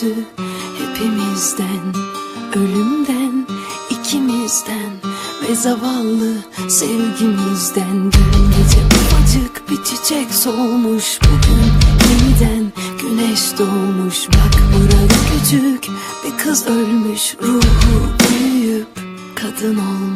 kötü hepimizden Ölümden ikimizden ve zavallı sevgimizden. Dün gece ufacık bir çiçek solmuş bugün yeniden güneş doğmuş. Bak burada küçük bir kız ölmüş ruhu büyüyüp kadın olmuş.